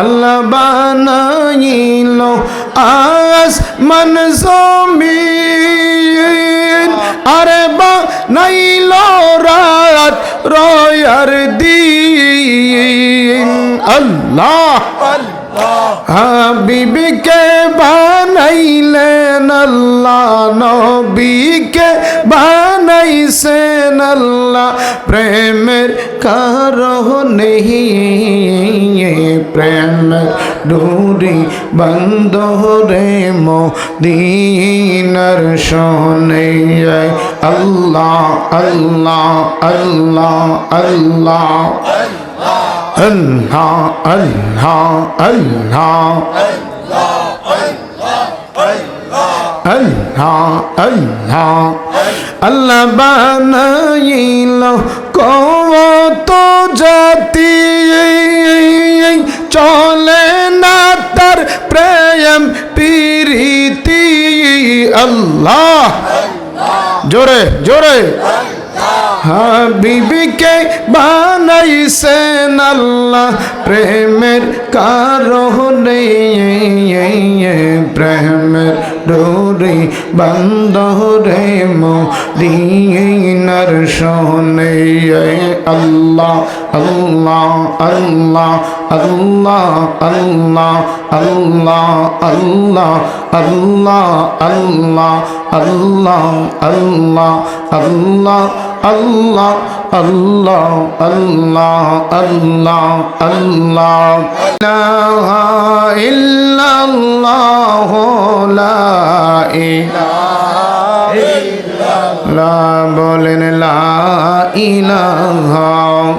আল্লাহ বানাইল আস মন জমিন। আরে বানাইল রাত রয়ার দিন। আল্লাহ হাবিবিকে বানাইলেন আল্লাহ নবীকে, বানাইছেন আল্লাহ প্রেমের কারণে প্রেমের ডুরি বন্ধ রে মদিনার শোনে আল্লাহ আল্লাহ আল্লাহ আল্লাহ আল্লাহ। আল্লাহ আল্লাহ আল্লাহ। আল্লাহ আল্লাহ বানাইল কত জাতি চলে না তার প্রেম প্রীতি আল্লাহ জোরে জোরে হাবিবিকে বানাইছেন আল্লাহ প্রেমের কারণে প্রেমের ডোরে বন্ধ রে মদিনার শোনে আল্লাহ আল্লাহ আল্লাহ আল্লাহ আল্লাহ আল্লাহ আল্লাহ আল্লাহ আল্লাহ আল্লাহ আল্লাহ আল্লাহ আল্লাহ আল্লাহ আল্লাহ আল্লাহ আল্লাহ। ইলাহা ইল্লাল্লাহ লা ইলাহা। বলেন লা ইলাহা।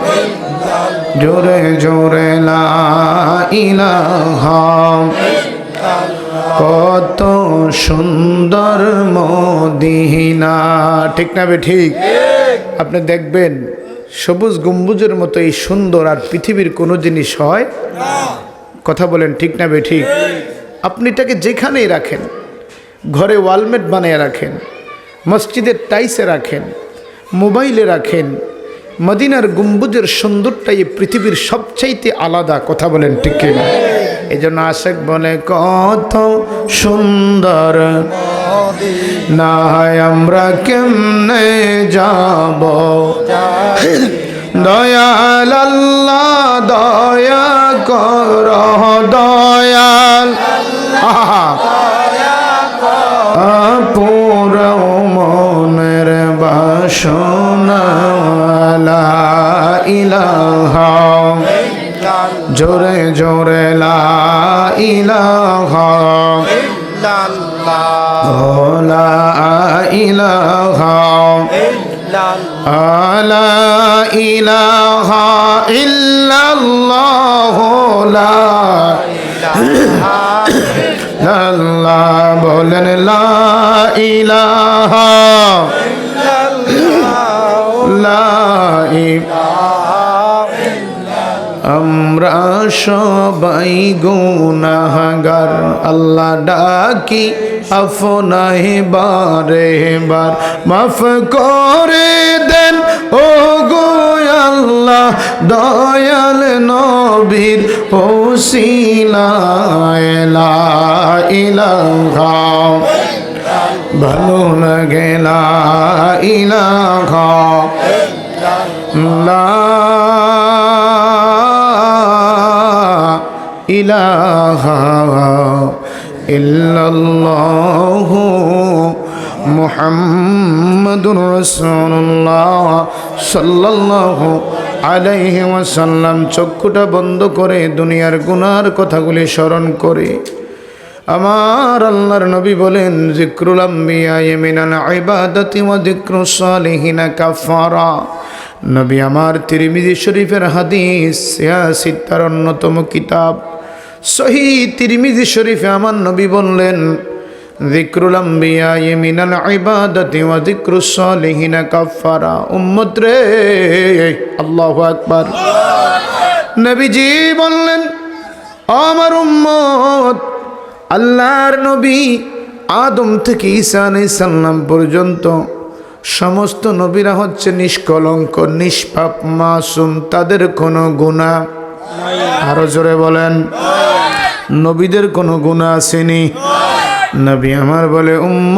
জোরে জোরে লা ইলাহা। কত সুন্দর মদিনা। ঠিক না বে ঠিক? আপনি দেখবেন সবুজ গম্বুজের মতো এই সুন্দর আর পৃথিবীর কোনো জিনিস হয় কথা বলেন ঠিক না বে ঠিক? আপনি এটাকে যেখানেই রাখেন ঘরে ওয়ালমেট বানিয়ে রাখেন মসজিদের টাইসে রাখেন মোবাইলে রাখেন মদিনার গম্বুজের সুন্দরটাই এই পৃথিবীর সবচাইতে আলাদা কথা বলেন ঠিক কিনা? এই জন্য আশেক বলে কত সুন্দর। না আমরা কেমনে যাব? দয়াল আল্লাহ, দয়া কর, দয়াল। আহা পুর মনের বাসনা লা ইলাহা। জোরে জোরে লা ইলাহা। لا إله لا إله إلا الله لا আল্লাহ বলেন লা ইলাহা। লা আমরা সবাই গুনাহগার। আল্লাহ ডাকি। আফনাহি বারে বার, মাফ করে দেন ও গো আল্লাহ, দয়াল নবীর ওসিলায় লা ইলাহা। ভালো লাগে লা ইলাহা। লা ইলাহা। ইল্লাল্লাহ মুহাম্মাদুর রাসূলুল্লাহ সাল্লাল্লাহু আলাইহি ওয়াসাল্লাম। চক্ষুটা বন্ধ করে দুনিয়ার গুনার কথাগুলি স্মরণ করে। আমার আল্লাহর নবী বলেন জিক্রুল আম্বিয়া মিনাল ইবাদাতি ওয়া যিকরুস সালিহিনা কাফারা। নবী আমার তিরমিজি শরীফের হাদিস সিয়াসিত অন্যতম কিতাব। সহি তিরমিজি শরীফে আমার নবী বললেন, যিকরুল আম্বিয়া মিনাল ইবাদাতি ওয়া যিকরুস সালিহিনা কাফারা উম্মত রে। আল্লাহু আকবার। নবীজি বললেন, আমার উম্মত, আল্লাহর নবী আদম থেকে ঈসা আলাইহিস সালাম পর্যন্ত সমস্ত নবীরা হচ্ছে নিষ্কলঙ্ক, নিষ্পাপ, মাসুম, তাদের কোনো গুণা আরও জোরে বলেন। নবীদের কোনো গুণা আসেনি। নবী আমার বলে উম্ম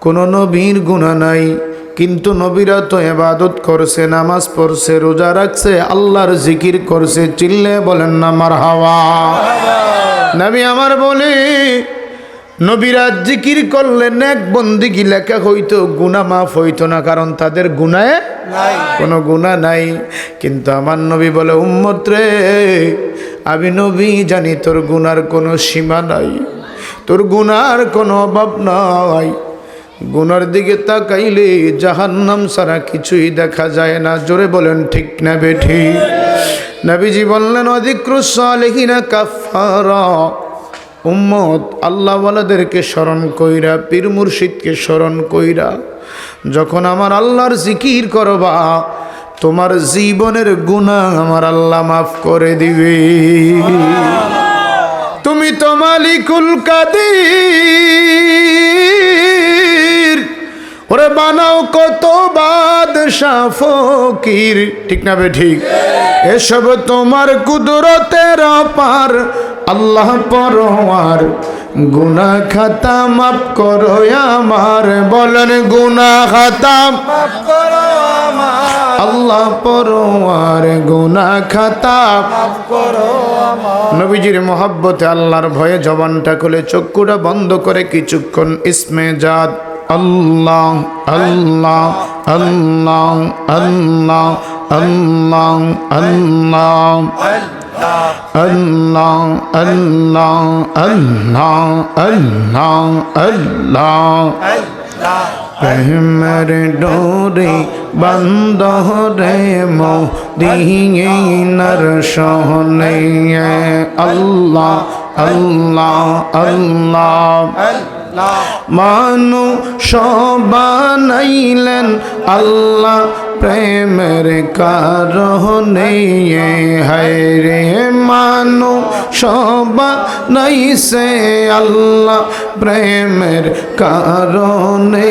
কোনো নবীর গুণা নাই। কিন্তু নবীরা তো এবাদত করছে, নামাজ পড়ছে, রোজা রাখছে, আল্লাহর জিকির করছে। চিল্লে বলেন না মার হাওয়া নবী আমার বলে নবীরা জিকির করলে নেক বন্দিগি লেখা হইতো গুণা মাফ হইতো না কারণ তাদের গুণায় কোনো গুণা নাই। কিন্তু আমার নবী বলে উম্মত রে আমি নবী জানি তোর গুনার কোনো সীমা নাই তোর গুনার কোনো অভাব নাই। গুনার দিকে তাকাইলে জাহান্নাম সারা কিছুই দেখা যায় না। জোরে বলেন ঠিক না বেঠি? নবীজি বললেন অধিক্রুত সালেহিনা কাফারা উম্মত আল্লাহওয়ালাদেরকে স্মরণ কইরা, পীর মুর্শিদকে স্মরণ কইরা, যখন আমার আল্লাহর জিকির করবা, তোমার জীবনের গুণা আমার আল্লাহ মাফ করে দিবে। তুমি তো মালিকুল কাদির। ওরে বানাও কত বাদশাহ ফকির। ঠিক না বে ঠিক? এসব তোমার কুদরতের পার আল্লাহ পরোয়ার গুনা খাতা মাফ করো আমার। বলেন গুনা খাতা করো আল্লাহ পরোয়ার গুনা খাতা করো নবীজির মহাব্বতে আল্লাহর ভয়ে জবানটা খুলে চক্ষুটা বন্ধ করে কিছুক্ষণ ইসমে জাত আল্লাহ আল্লাহ আল্লাহ আল্লাহ আল্লাহ আল্লাহ। আল্লাহ আল্লাহ আল্লাহ আল্লাহ আল্লাহ প্রেমের ডোরে বন্ধ রে মদিনার সহনে আল্লাহ আল্লাহ আল্লাহ মানু সবানাইলেন আল্লাহ প্রেমের কারণে হায় রে মানু সবা নাইছে আল্লাহ। প্রেমের কারণে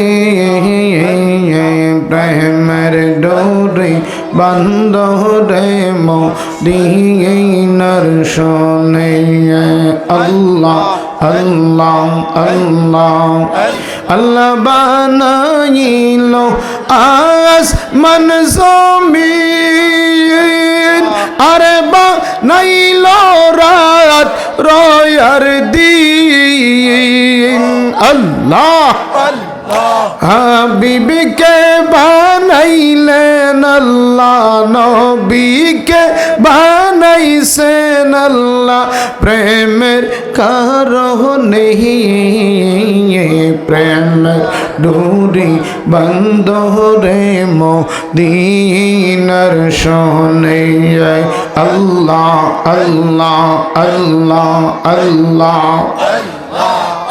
প্রেমের ডোরে বন্ধ রে মদিনার শোনে, আল্লাহ আল্লাহ আল্লাহ। আল্লাহ বানাইল আস মন জমিন। আরে বানাইল রাত রয়ার দিন। আল্লাহ। হাবিবিকে বানাইলেন আল্লাহ, নবীকে বানাইছেন আল্লাহ। প্রেমের কারণে প্রেম ডুরি বন্ধ রে মদিনার শোনে আল্লাহ আল্লাহ আল্লাহ আল্লাহ।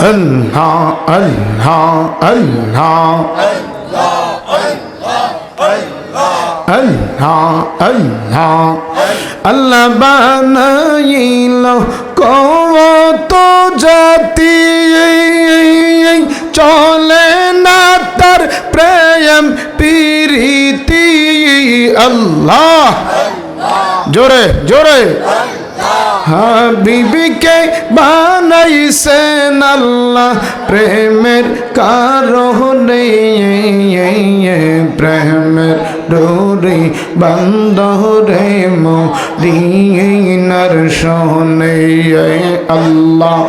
আল্লাহ আল্লাহ আল্লাহ। আল্লাহ আল্লাহ। আল্লাহ বানাইল কত জাতি। প্রেম প্রীতি আল্লাহ। জোরে জোরে। হাবিবিকে বানাইছেন আল্লাহ, প্রেমের কারণে। প্রেমের ডোরে বন্ধ রে মদিনার শোনে। আল্লাহ।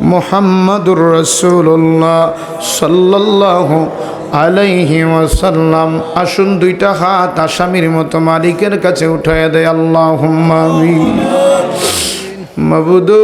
মুহাম্মাদুর রসুল্লাহ সাল্লাহ আলাইহি ওয়াসাল্লাম। আসুন দুইটা হাত আসামির মতো মালিকের কাছে উঠায় দেয়, আল্লাহুম্মা আমিন। মাবুদু